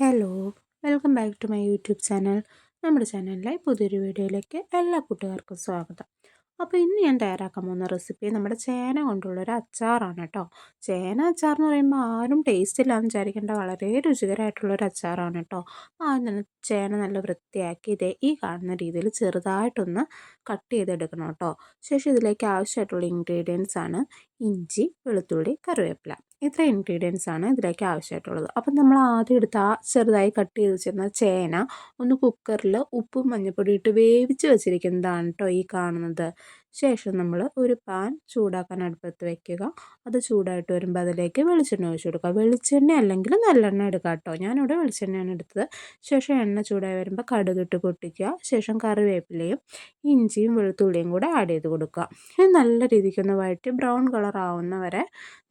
Hello welcome back to my YouTube channel. നമ്മുടെ ചാനലിലെ പുതിയൊരു വീഡിയോയിലേക്ക് എല്ലാ കൂട്ടുകാർക്കും സ്വാഗതം. അപ്പോൾ ഇന്ന് ഞാൻ തയ്യാറാക്കാൻ പോകുന്ന റെസിപ്പി നമ്മുടെ ചേന കൊണ്ടുള്ളൊരു അച്ചാറാണ് കേട്ടോ. ചേന അച്ചാർ എന്ന് പറയുമ്പോൾ ആരും ടേസ്റ്റ് ഇല്ലാന്ന് വിചാരിക്കേണ്ട വളരെ രുചികരമായിട്ടുള്ളൊരു അച്ചാറാണ് കേട്ടോ. ആദ്യം തന്നെ ചേന നല്ല വൃത്തിയാക്കി ഇതേ ഈ കാണുന്ന രീതിയിൽ ചെറുതായിട്ടൊന്ന് കട്ട് ചെയ്തെടുക്കണം കേട്ടോ. ശേഷം ഇതിലേക്ക് ആവശ്യമായിട്ടുള്ള ഇൻഗ്രീഡിയൻസ് ആണ് ഇഞ്ചി വെളുത്തുള്ളി കറിവേപ്പില. ഇത്ര ഇൻഗ്രീഡിയൻസ് ആണ് ഇതിലേക്ക് ആവശ്യമായിട്ടുള്ളത്. അപ്പം നമ്മൾ ആദ്യം എടുത്ത ആ ചെറുതായി കട്ട് ചെയ്ത് വെച്ചിരുന്ന ചേന ഒന്ന് കുക്കറിൽ ഉപ്പും മഞ്ഞൾപ്പൊടി ഇട്ട് വേവിച്ച് വെച്ചിരിക്കുന്നതാണ് കേട്ടോ ഈ കാണുന്നത്. ശേഷം നമ്മൾ ഒരു പാൻ ചൂടാക്കാൻ അടുപ്പത്ത് വെക്കുക. അത് ചൂടായിട്ട് വരുമ്പോൾ അതിലേക്ക് വെളിച്ചെണ്ണ ഒഴിച്ചു കൊടുക്കുക. വെളിച്ചെണ്ണ അല്ലെങ്കിൽ നല്ലെണ്ണ എടുക്കുക കേട്ടോ. ഞാനിവിടെ വെളിച്ചെണ്ണയാണ് എടുത്തത്. ശേഷം എണ്ണ ചൂടായി വരുമ്പോൾ കടുകിട്ട് പൊട്ടിക്കുക. ശേഷം കറിവേപ്പിലയും ഇഞ്ചിയും വെളുത്തുള്ളിയും കൂടെ ആഡ് ചെയ്ത് കൊടുക്കുക. ഇത് നല്ല രീതിക്കൊന്ന് വഴറ്റി ബ്രൗൺ കളർ ആവുന്ന വരെ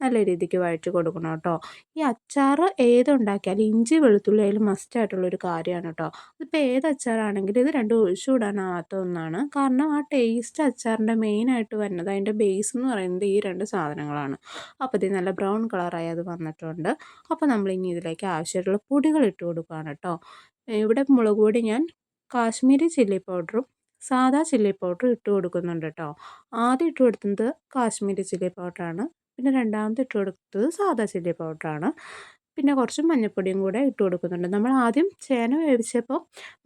നല്ല രീതിക്ക് വഴറ്റി കൊടുക്കണം കേട്ടോ. ഈ അച്ചാർ ഏതുണ്ടാക്കിയാലും ഇഞ്ചി വെളുത്തുള്ളി അതിൽ മസ്റ്റായിട്ടുള്ളൊരു കാര്യമാണ് കേട്ടോ. ഇതിപ്പോൾ ഏത് അച്ചാറാണെങ്കിലും ഇത് രണ്ടും ഒഴിച്ചുകൂടാനാവാത്ത ഒന്നാണ്. കാരണം ആ ടേസ്റ്റ് അച്ചാറിന്റെ മെയിനായിട്ട് വരുന്നത് അതിന്റെ ബേസ് എന്ന് പറയുന്നത് ഈ രണ്ട് സാധനങ്ങളാണ്. അപ്പോൾ ഇത് നല്ല ബ്രൗൺ കളറായി അത് വന്നിട്ടുണ്ട്. അപ്പോൾ നമ്മൾ ഇനി ഇതിലേക്ക് ആവശ്യമായിട്ടുള്ള പൊടികൾ ഇട്ട് കൊടുക്കുകയാണ് കേട്ടോ. ഇവിടെ മുളക് പൊടി ഞാൻ കാശ്മീരി ചില്ലി പൗഡറും സാദാ ചില്ലി പൗഡർ ഇട്ട് കൊടുക്കുന്നുണ്ട് കേട്ടോ. ആദ്യം ഇട്ട് കൊടുക്കുന്നത് കാശ്മീരി ചില്ലി പൗഡറാണ് പിന്നെ രണ്ടാമത് ഇട്ട് കൊടുത്തത് സാദാ ചില്ലി പൗഡറാണ് പിന്നെ കുറച്ച് മഞ്ഞൾപ്പൊടിയും കൂടെ ഇട്ട് കൊടുക്കുന്നുണ്ട്. നമ്മൾ ആദ്യം ചേന വേവിച്ചപ്പോൾ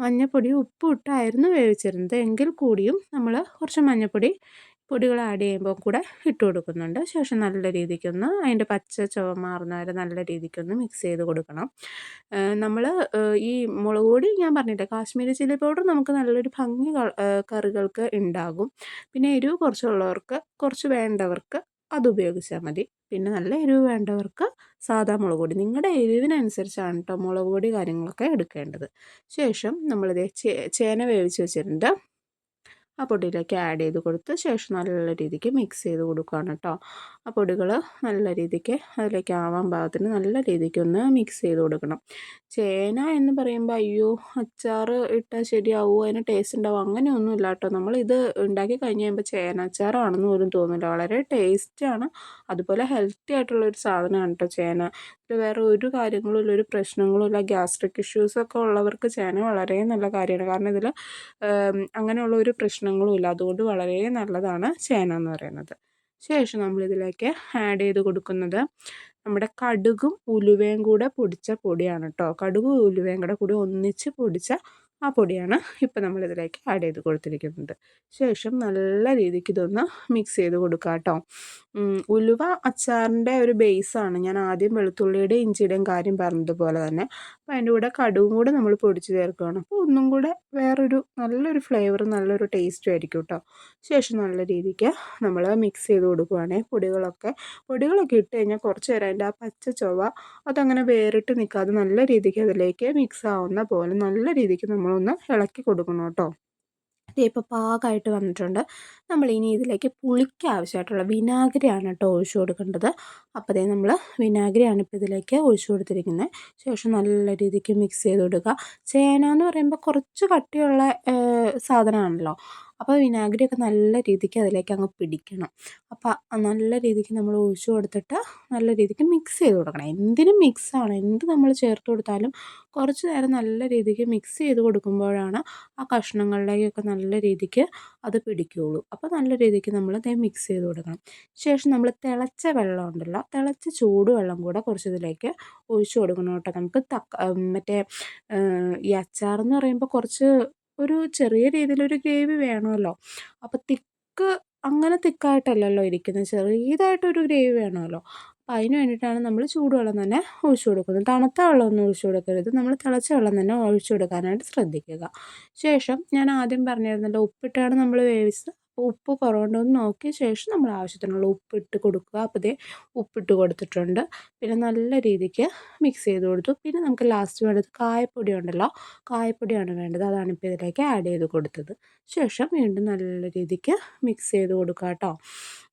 മഞ്ഞൾപ്പൊടി ഉപ്പും ഇട്ടായിരുന്നു വേവിച്ചിരുന്നത്. എങ്കിൽ കൂടിയും നമ്മൾ കുറച്ച് മഞ്ഞൾപ്പൊടി പൊടികൾ ആഡ് ചെയ്യുമ്പോൾ കൂടെ ഇട്ട് കൊടുക്കുന്നുണ്ട്. ശേഷം നല്ല രീതിക്കൊന്ന് അതിന്റെ പച്ച ചുവ മാറുന്ന വരെ നല്ല രീതിക്കൊന്ന് മിക്സ് ചെയ്ത് കൊടുക്കണം. നമ്മൾ ഈ മുളക് പൊടി ഞാൻ പറഞ്ഞില്ലേ കാശ്മീരി ചില്ലി പൗഡർ നമുക്ക് നല്ലൊരു ഭംഗി കറികൾക്ക് ഉണ്ടാകും. പിന്നെ എരിവ് കുറച്ചുള്ളവർക്ക് കുറച്ച് വേണ്ടവർക്ക് അത് ഉപയോഗിച്ചാൽ മതി. പിന്നെ നല്ല എരിവ് വേണ്ടവർക്ക് സാധാ മുളക് പൊടി. നിങ്ങളുടെ എരിവിനനുസരിച്ചാണ് കേട്ടോ മുളക് പൊടി കാര്യങ്ങളൊക്കെ എടുക്കേണ്ടത്. ശേഷം നമ്മളിത് ചേന വേവിച്ച് വെച്ചിട്ടുണ്ട്. ആ പൊടിയിലേക്ക് ആഡ് ചെയ്ത് കൊടുത്ത് ശേഷം നല്ല രീതിക്ക് മിക്സ് ചെയ്ത് കൊടുക്കുകയാണ് കേട്ടോ. ആ പൊടികൾ നല്ല രീതിക്ക് അതിലേക്ക് ആവാൻ പാകത്തിന് നല്ല രീതിക്ക് ഒന്ന് മിക്സ് ചെയ്ത് കൊടുക്കണം. ചേന എന്ന് പറയുമ്പോൾ അയ്യോ അച്ചാർ ഇട്ടാൽ ശരിയാവുമോ അതിന് ടേസ്റ്റ് ഉണ്ടാവും? അങ്ങനെയൊന്നും ഇല്ല കേട്ടോ. നമ്മളിത് ഉണ്ടാക്കി കഴിഞ്ഞ് കഴിയുമ്പോൾ ചേന അച്ചാറാണെന്ന് പോലും തോന്നില്ല വളരെ ടേസ്റ്റാണ് അതുപോലെ ഹെൽത്തി ആയിട്ടുള്ള ഒരു സാധനമാണ് കേട്ടോ ചേന. ഇത് വേറെ ഒരു കാര്യങ്ങളും ഇല്ല ഒരു പ്രശ്നങ്ങളും ഇല്ല. ഗ്യാസ്ട്രിക് ഇഷ്യൂസൊക്കെ ഉള്ളവർക്ക് ചേന വളരെ നല്ല കാര്യമാണ്. കാരണം ഇതിൽ അങ്ങനെയുള്ള ഒരു പ്രശ്നങ്ങളും ഇല്ല. അതുകൊണ്ട് വളരെ നല്ലതാണ് ചേന എന്ന് പറയുന്നത്. ശേഷം നമ്മൾ ഇതിലേക്ക് ആഡ് ചെയ്ത് കൊടുക്കുന്നത് നമ്മുടെ കടുകും ഉലുവയും കൂടെ പൊടിച്ച പൊടിയാണ് കേട്ടോ കടുകും ഉലുവയും കൂടെ കൂടി ഒന്നിച്ച് പൊടിച്ച ആ പൊടിയാണ് ഇപ്പോൾ നമ്മളിതിലേക്ക് ആഡ് ചെയ്ത് കൊടുത്തിരിക്കുന്നത്. ശേഷം നല്ല രീതിക്ക് ഇതൊന്ന് മിക്സ് ചെയ്ത് കൊടുക്കുക കേട്ടോ ഉലുവ അച്ചാറിന്റെ ഒരു ബേസാണ് ഞാൻ ആദ്യം വെളുത്തുള്ളിയുടെയും ഇഞ്ചിയുടെയും കാര്യം പറഞ്ഞതുപോലെ തന്നെ. അപ്പോൾ അതിന്റെ കൂടെ കടുവും കൂടെ നമ്മൾ പൊടിച്ച് ചേർക്കുകയാണ്. അപ്പോൾ ഒന്നും കൂടെ വേറൊരു നല്ലൊരു ഫ്ലേവർ നല്ലൊരു ടേസ്റ്റും ആയിരിക്കും കേട്ടോ ശേഷം നല്ല രീതിക്ക് നമ്മൾ മിക്സ് ചെയ്ത് കൊടുക്കുകയാണെങ്കിൽ പൊടികളൊക്കെ. പൊടികളൊക്കെ ഇട്ട് കഴിഞ്ഞാൽ കുറച്ച് നേരം അതിന്റെ ആ പച്ച ചൊവ്വ അതങ്ങനെ വേറിട്ട് നിൽക്കാതെ നല്ല രീതിക്ക് അതിലേക്ക് മിക്സ് ആവുന്ന പോലെ നല്ല രീതിക്ക് നമ്മളൊന്ന് ഇളക്കി കൊടുക്കണം കേട്ടോ. ഇപ്പോൾ പാകമായിട്ട് വന്നിട്ടുണ്ട്. നമ്മൾ ഇനി ഇതിലേക്ക് പുളിക്ക് ആവശ്യമായിട്ടുള്ള വിനാഗിരിയാണ് കേട്ടോ ഒഴിച്ചു കൊടുക്കേണ്ടത്. അപ്പോൾ അതേ നമ്മൾ വിനാഗിരിയാണ് ഇപ്പോൾ ഇതിലേക്ക് ഒഴിച്ചു കൊടുത്തിരിക്കുന്നത് ശേഷം നല്ല രീതിക്ക് മിക്സ് ചെയ്ത് കൊടുക്കുക. ചേന എന്ന് പറയുമ്പോൾ കുറച്ച് കട്ടിയുള്ള സാധനമാണല്ലോ. അപ്പോൾ വിനാഗിരിയൊക്കെ നല്ല രീതിക്ക് അതിലേക്ക് അങ്ങ് പിടിക്കണം അപ്പോൾ നല്ല രീതിക്ക് നമ്മൾ ഒഴിച്ചു കൊടുത്തിട്ട് നല്ല രീതിക്ക് മിക്സ് ചെയ്ത് കൊടുക്കണം. എന്തിനും മിക്സാണ് എന്ത് നമ്മൾ ചേർത്ത് കൊടുത്താലും കുറച്ച് നേരം നല്ല രീതിക്ക് മിക്സ് ചെയ്ത് കൊടുക്കുമ്പോഴാണ് ആ കഷ്ണങ്ങളിലേക്കൊക്കെ നല്ല രീതിക്ക് അത് പിടിക്കുകയുള്ളൂ അപ്പോൾ നല്ല രീതിക്ക് നമ്മൾ അത് മിക്സ് ചെയ്ത് കൊടുക്കണം. ശേഷം നമ്മൾ തിളച്ച വെള്ളം ഉണ്ടല്ലോ തിളച്ച ചൂടുവെള്ളം കൂടെ കുറച്ച് ഇതിലേക്ക് ഒഴിച്ചു കൊടുക്കണം കേട്ടോ. നമുക്ക് തക്ക മറ്റേ ഈ അച്ചാർ എന്ന് പറയുമ്പോൾ കുറച്ച് ഒരു ചെറിയ രീതിയിലൊരു ഗ്രേവി വേണമല്ലോ. അപ്പോൾ തിക്ക് അങ്ങനെ തിക്കായിട്ടല്ലല്ലോ ഇരിക്കുന്നത് ചെറിയതായിട്ടൊരു ഗ്രേവി വേണമല്ലോ. അപ്പോൾ അതിന് വേണ്ടിയിട്ടാണ് നമ്മൾ ചൂടുവെള്ളം തന്നെ ഒഴിച്ചു കൊടുക്കുന്നത്. തണുത്ത വെള്ളമൊന്നും ഒഴിച്ചു കൊടുക്കരുത്. നമ്മൾ തിളച്ച വെള്ളം തന്നെ ഒഴിച്ചു കൊടുക്കാനായിട്ട് ശ്രദ്ധിക്കുക. ശേഷം ഞാൻ ആദ്യം പറഞ്ഞിരുന്നല്ലോ ഉപ്പിട്ടാണ് നമ്മൾ വേവിച്ചത് ഉപ്പ് കുറവുണ്ടോ എന്ന് നോക്കിയ ശേഷം നമ്മൾ ആവശ്യത്തിനുള്ള ഉപ്പിട്ട് കൊടുക്കുക. അപ്പോൾ ഇതേ ഉപ്പിട്ട് കൊടുത്തിട്ടുണ്ട്. പിന്നെ നല്ല രീതിക്ക് മിക്സ് ചെയ്ത് കൊടുത്തു. പിന്നെ നമുക്ക് ലാസ്റ്റ് വേണ്ടത് കായപ്പൊടി ഉണ്ടല്ലോ കായപ്പൊടിയാണ് വേണ്ടത്. അതാണ് ഇപ്പോൾ ഇതിലേക്ക് ആഡ് ചെയ്ത് കൊടുത്തത്. ശേഷം വീണ്ടും നല്ല രീതിക്ക് മിക്സ് ചെയ്ത് കൊടുക്കുക കേട്ടോ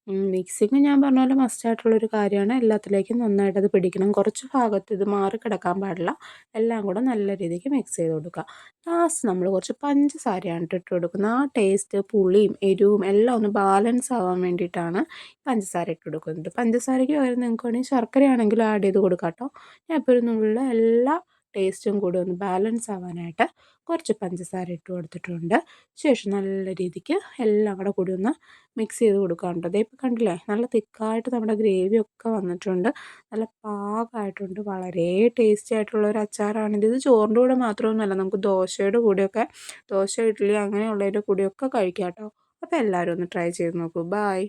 മിക്സിങ് ഞാൻ പറഞ്ഞ പോലെ മസ്റ്റായിട്ടുള്ളൊരു കാര്യമാണ്. എല്ലാത്തിലേക്കും നന്നായിട്ട് അത് പിടിക്കണം. കുറച്ച് ഭാഗത്ത് ഇത് മാറി കിടക്കാൻ പാടില്ല. എല്ലാം കൂടെ നല്ല രീതിക്ക് മിക്സ് ചെയ്ത് കൊടുക്കുക. ലാസ്റ്റ് നമ്മൾ കുറച്ച് പഞ്ചസാരയാണ് ഇട്ട് കൊടുക്കുന്നത്. ആ ടേസ്റ്റ് പുളിയും എരിവും എല്ലാം ഒന്ന് ബാലൻസ് ആവാൻ വേണ്ടിയിട്ടാണ് പഞ്ചസാര ഇട്ട് കൊടുക്കുന്നത്. പഞ്ചസാരയ്ക്ക് പകരം നിങ്ങൾക്ക് വേണമെങ്കിൽ ശർക്കരയാണെങ്കിലും ആഡ് ചെയ്ത് കൊടുക്കാം കേട്ടോ. ഞാൻ ഇപ്പോൾ ഒരു നുള്ള എല്ലാ ടേസ്റ്റും കൂടി ഒന്ന് ബാലൻസ് ആവാനായിട്ട് കുറച്ച് പഞ്ചസാര ഇട്ട് കൊടുത്തിട്ടുണ്ട്. ശേഷം നല്ല രീതിക്ക് എല്ലാം കൂടെ കൂടി ഒന്ന് മിക്സ് ചെയ്ത് കൊടുക്കാറുണ്ട് അതേ ഇപ്പോൾ കണ്ടില്ലേ? നല്ല തിക്കായിട്ട് നമ്മുടെ ഗ്രേവി ഒക്കെ വന്നിട്ടുണ്ട്. നല്ല പാകമായിട്ടുണ്ട്. വളരെ ടേസ്റ്റി ആയിട്ടുള്ള ഒരു അച്ചാറാണിത് ഇത്. ചോറിന്റെ കൂടെ മാത്രമൊന്നുമല്ല നമുക്ക് ദോശയുടെ കൂടെയൊക്കെ ദോശ ഇഡ്ഡലി അങ്ങനെയുള്ളതിന്റെ കൂടെയൊക്കെ കഴിക്കാം കേട്ടോ. അപ്പോൾ എല്ലാവരും ഒന്ന് ട്രൈ ചെയ്ത് നോക്കൂ. ബായ്